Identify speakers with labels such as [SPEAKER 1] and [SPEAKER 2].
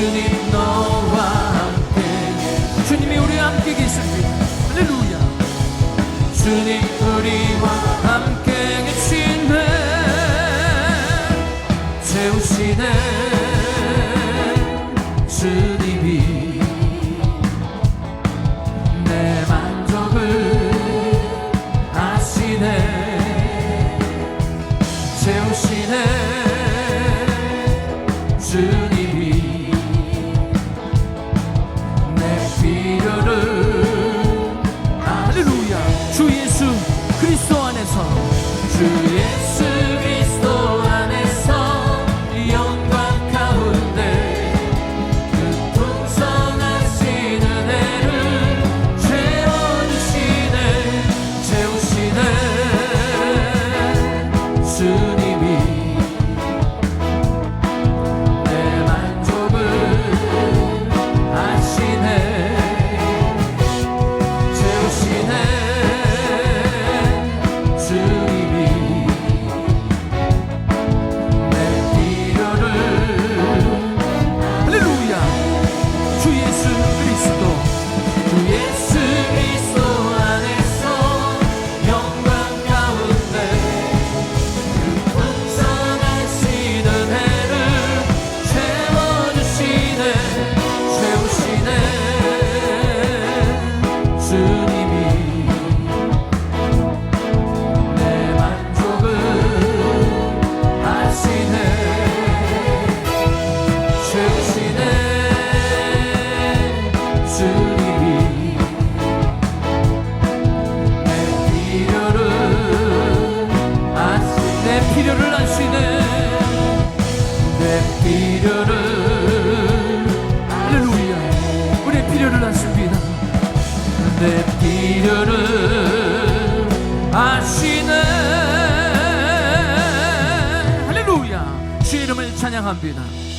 [SPEAKER 1] 주님 너와 함께. 주님이 우리와 함께 계실 때 할렐루야. 주님 우리와 함께 내 필요를 아시네. 할렐루야. 주 이름을 찬양합니다.